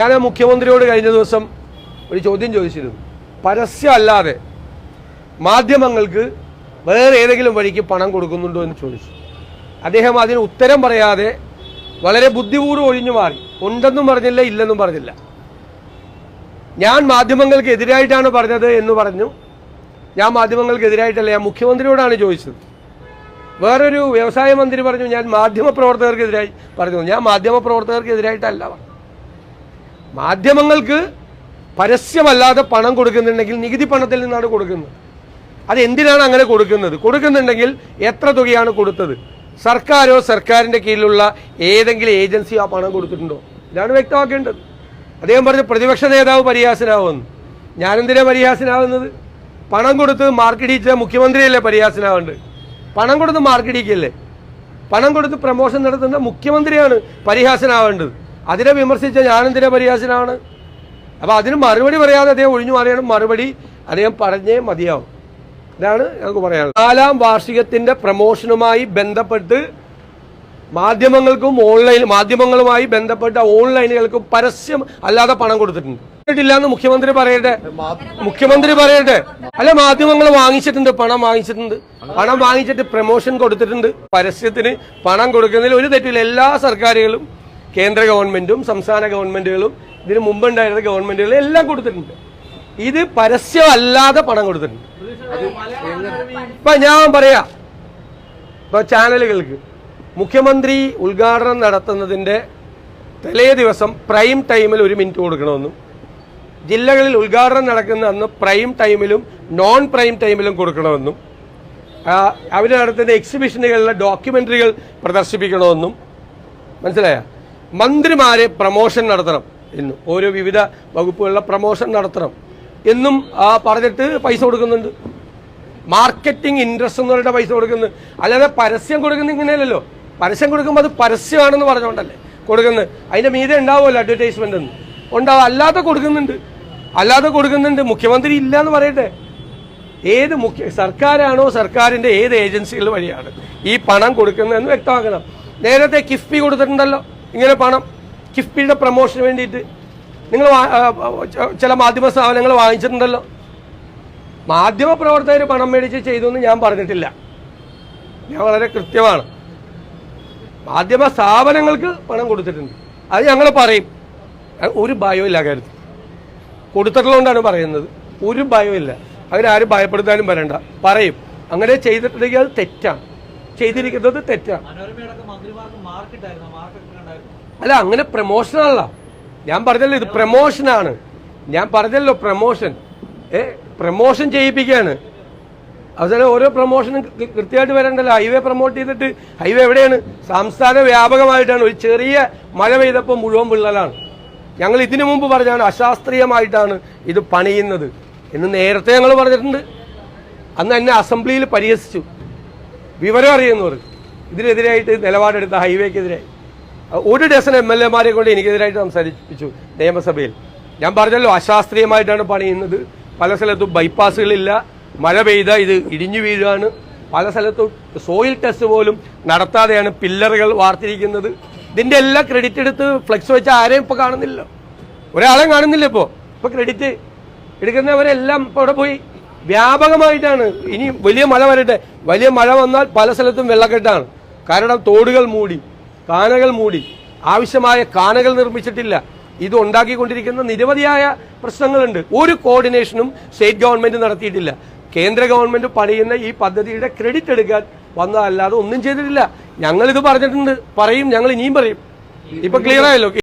ഞാൻ മുഖ്യമന്ത്രിയോട് കഴിഞ്ഞ ദിവസം ഒരു ചോദ്യം ചോദിച്ചിരുന്നു. പരസ്യമല്ലാതെ മാധ്യമങ്ങൾക്ക് വേറെ ഏതെങ്കിലും വഴിക്ക് പണം കൊടുക്കുന്നുണ്ടോ എന്ന് ചോദിച്ചു. അദ്ദേഹം അതിന് ഉത്തരം പറയാതെ വളരെ ബുദ്ധിപൂർവം ഒഴിഞ്ഞു മാറി. ഉണ്ടെന്നും പറഞ്ഞില്ല ഇല്ലെന്നും പറഞ്ഞില്ല. ഞാൻ മാധ്യമങ്ങൾക്ക് എതിരായിട്ടാണ് പറഞ്ഞത് എന്ന് പറഞ്ഞു. ഞാൻ മാധ്യമങ്ങൾക്ക് എതിരായിട്ടല്ല ഞാൻ മുഖ്യമന്ത്രിയോടാണ് ചോദിച്ചത്. വേറൊരു വ്യവസായ മന്ത്രി പറഞ്ഞു ഞാൻ മാധ്യമ പ്രവർത്തകർക്കെതിരായി പറഞ്ഞു. ഞാൻ മാധ്യമ പറഞ്ഞു. മാധ്യമങ്ങൾക്ക് പരസ്യമല്ലാതെ പണം കൊടുക്കുന്നുണ്ടെങ്കിൽ നികുതി പണത്തിൽ നിന്നാണ് കൊടുക്കുന്നത്. അത് എന്തിനാണ് അങ്ങനെ കൊടുക്കുന്നത്? കൊടുക്കുന്നുണ്ടെങ്കിൽ എത്ര തുകയാണ് കൊടുത്തത്? സർക്കാരോ സർക്കാരിന്റെ കീഴിലുള്ള ഏതെങ്കിലും ഏജൻസിയോ ആ പണം കൊടുത്തിട്ടുണ്ടോ? ഇതാണ് വ്യക്തമാക്കേണ്ടത്. അദ്ദേഹം പറഞ്ഞ പ്രതിപക്ഷ നേതാവ് പരിഹാസനാവുമെന്ന്. ഞാനെന്തിനാണ് പരിഹാസനാവുന്നത്? പണം കൊടുത്ത് മാർക്കിടിച്ച മുഖ്യമന്ത്രിയല്ലേ പരിഹാസനാവേണ്ടത്? പണം കൊടുത്ത് മാർക്കിടിക്കല്ലേ പണം കൊടുത്ത് പ്രമോഷൻ നടത്തുന്ന മുഖ്യമന്ത്രിയാണ് പരിഹാസനാവേണ്ടത്. അതിനെ വിമർശിച്ച ഞാനെന്തിനെ പരിഹാസനാണ് അപ്പോൾ അതിന് മറുപടി പറയാതെ അദ്ദേഹം ഒഴിഞ്ഞു മാറിയാണ്. മറുപടി അദ്ദേഹം പറഞ്ഞേ മതിയാവും. ഇതാണ് ഞങ്ങൾക്ക് പറയാനുള്ളത്. നാലാം വാർഷികത്തിന്റെ പ്രമോഷനുമായി ബന്ധപ്പെട്ട് മാധ്യമങ്ങൾക്കും ഓൺലൈൻ മാധ്യമങ്ങളുമായി ബന്ധപ്പെട്ട ഓൺലൈനുകൾക്കും പരസ്യം അല്ലാതെ പണം കൊടുത്തിട്ടുണ്ട്. എന്ന് മുഖ്യമന്ത്രി പറയട്ടെ? മുഖ്യമന്ത്രി പറയട്ടെ? അല്ല മാധ്യമങ്ങൾ വാങ്ങിച്ചിട്ടുണ്ട് പണം വാങ്ങിച്ചിട്ടുണ്ട്. പണം വാങ്ങിച്ചിട്ട് പ്രമോഷൻ കൊടുത്തിട്ടുണ്ട്. പരസ്യത്തിന് പണം കൊടുക്കുന്നതിൽ ഒരു തെറ്റില്ല എല്ലാ സർക്കാരുകളും കേന്ദ്ര ഗവൺമെന്റും സംസ്ഥാന ഗവൺമെന്റുകളും ഇതിന് മുമ്പുണ്ടായിരുന്ന ഗവൺമെന്റുകളും എല്ലാം കൊടുത്തിട്ടുണ്ട്. ഇത് പരസ്യമല്ലാതെ പണം കൊടുത്തിട്ടുണ്ട്. ഇപ്പൊ ഞാൻ പറയാ ഇപ്പൊ ചാനലുകൾക്ക് മുഖ്യമന്ത്രി ഉദ്ഘാടനം നടത്തുന്നതിന്റെ തലേ ദിവസം പ്രൈം ടൈമിൽ ഒരു മിനിറ്റ് കൊടുക്കണമെന്നും ജില്ലകളിൽ ഉദ്ഘാടനം നടക്കുന്ന അന്ന് പ്രൈം ടൈമിലും നോൺ പ്രൈം ടൈമിലും കൊടുക്കണമെന്നും അവർ നടത്തുന്ന എക്സിബിഷനുകളിലെ ഡോക്യുമെന്ററികൾ പ്രദർശിപ്പിക്കണമെന്നും മനസ്സിലായ? മന്ത്രിമാരെ പ്രമോഷൻ നടത്തണം എന്നും. ഓരോ വിവിധ വകുപ്പുകളിലെ പ്രമോഷൻ നടത്തണം എന്നും പറഞ്ഞിട്ട് പൈസ കൊടുക്കുന്നുണ്ട്. മാർക്കറ്റിംഗ് ഇൻട്രസ്റ്റ് എന്ന് പറഞ്ഞിട്ട് പൈസ കൊടുക്കുന്നത് അല്ലാതെ പരസ്യം കൊടുക്കുന്ന ഇങ്ങനെയല്ലല്ലോ. പരസ്യം കൊടുക്കുമ്പോൾ അത് പരസ്യമാണെന്ന് പറഞ്ഞുകൊണ്ടല്ലേ കൊടുക്കുന്നത് അതിന്റെ മീതെ ഉണ്ടാവുമല്ലോ അഡ്വർടൈസ്മെന്റ് എന്ന്. ഉണ്ടാവും അല്ലാതെ കൊടുക്കുന്നുണ്ട്. അല്ലാതെ കൊടുക്കുന്നുണ്ട്. മുഖ്യമന്ത്രി ഇല്ല എന്ന് പറയട്ടെ. ഏത് മുഖ്യ സർക്കാരാണോ സർക്കാരിന്റെ ഏത് ഏജൻസികൾ വഴിയാണ് ഈ പണം കൊടുക്കുന്നതെന്ന് വ്യക്തമാക്കണം. നേരത്തെ കിഫ്ബി കൊടുത്തിട്ടുണ്ടല്ലോ. ഇങ്ങനെ പണം കിഫ്ബിയുടെ പ്രൊമോഷന് വേണ്ടിയിട്ട്. നിങ്ങൾ ചില മാധ്യമ സ്ഥാപനങ്ങൾ വാങ്ങിച്ചിട്ടുണ്ടല്ലോ. മാധ്യമ പ്രവർത്തകർ പണം മേടിച്ച് ചെയ്തു എന്ന് ഞാൻ പറഞ്ഞിട്ടില്ല. ഞാൻ വളരെ കൃത്യമാണ്. മാധ്യമ സ്ഥാപനങ്ങൾക്ക് പണം കൊടുത്തിട്ടുണ്ട്. അത് ഞങ്ങൾ പറയും. ഒരു ഭയവും ഇല്ല കാര്യത്തിൽ. കൊടുത്തിട്ടുള്ളതുകൊണ്ടാണ് പറയുന്നത്. ഒരു ഭയവും ഇല്ല. അതിനാരും ഭയപ്പെടുത്താനും വരണ്ട. പറയും. അങ്ങനെ ചെയ്തിട്ടുണ്ടെങ്കിൽ അത് തെറ്റാണ്. ചെയ്തിരിക്കുന്നത് തെറ്റാണ് അല്ല അങ്ങനെ പ്രമോഷൻ അല്ല. ഞാൻ പറഞ്ഞല്ലോ ഇത് പ്രമോഷനാണ് ഞാൻ പറഞ്ഞല്ലോ പ്രമോഷൻ ഏ പ്രമോഷൻ ചെയ്യിപ്പിക്കുകയാണ്. അവസാനം ഓരോ പ്രമോഷനും കൃത്യമായിട്ട് വരണ്ടല്ലോ. ഹൈവേ പ്രൊമോട്ട് ചെയ്തിട്ട് ഹൈവേ എവിടെയാണ്? സംസ്ഥാന വ്യാപകമായിട്ടാണ്. ഒരു ചെറിയ മഴ പെയ്തപ്പോൾ മുഴുവൻ വിള്ളലാണ്. ഞങ്ങൾ ഇതിനു മുമ്പ് പറഞ്ഞാണ് അശാസ്ത്രീയമായിട്ടാണ് ഇത് പണിയുന്നത് എന്ന് നേരത്തെ ഞങ്ങൾ പറഞ്ഞിട്ടുണ്ട്. അന്ന് എന്നെ അസംബ്ലിയിൽ പരിഹസിച്ചു. വിവരം അറിയുന്നവർ. ഇതിനെതിരായിട്ട് നിലപാടെടുത്ത ഹൈവേക്കെതിരെ. ഒരു ഡസൻ എം എൽ എമാരെ കൊണ്ട് എനിക്കെതിരായിട്ട് സംസാരിപ്പിച്ചു നിയമസഭയിൽ. ഞാൻ പറഞ്ഞല്ലോ അശാസ്ത്രീയമായിട്ടാണ് പണിയുന്നത്. പല സ്ഥലത്തും ബൈപ്പാസുകളില്ല മഴ പെയ്ത ഇത് ഇടിഞ്ഞു വീഴുകയാണ്. പല സ്ഥലത്തും സോയിൽ ടെസ്റ്റ് പോലും നടത്താതെയാണ് പില്ലറുകൾ വാർത്തിരിക്കുന്നത്. ഇതിന്റെ എല്ലാം ക്രെഡിറ്റ് എടുത്ത് ഫ്ലെക്സ് വെച്ച ആരെയും ഇപ്പോൾ കാണുന്നില്ല. ഒരാളെയും കാണുന്നില്ല ഇപ്പോൾ ഇപ്പോൾ ക്രെഡിറ്റ് എടുക്കുന്നവരെല്ലാം ഇപ്പോൾ അവിടെ പോയി. വ്യാപകമായിട്ടാണ്. ഇനി വലിയ മഴ വരട്ടെ. വലിയ മഴ വന്നാൽ പല സ്ഥലത്തും വെള്ളക്കെട്ടാണ്. കാരണം തോടുകൾ മൂടി കാനകൾ മൂടി. ആവശ്യമായ കാനകൾ നിർമ്മിച്ചിട്ടില്ല. ഇത് ഉണ്ടാക്കിക്കൊണ്ടിരിക്കുന്ന നിരവധിയായ പ്രശ്നങ്ങളുണ്ട്. ഒരു കോർഡിനേഷനും സ്റ്റേറ്റ് ഗവൺമെന്റ് നടത്തിയിട്ടില്ല. കേന്ദ്ര ഗവൺമെന്റ് പണിയുന്ന ഈ പദ്ധതിയുടെ ക്രെഡിറ്റ് എടുക്കാൻ വന്നതല്ലാതെ ഒന്നും ചെയ്തിട്ടില്ല. ഞങ്ങൾ ഇത് പറഞ്ഞിട്ടുണ്ട്. പറയും ഞങ്ങൾ ഇനിയും പറയും. ഇപ്പൊ ക്ലിയർ ആയല്ലോ?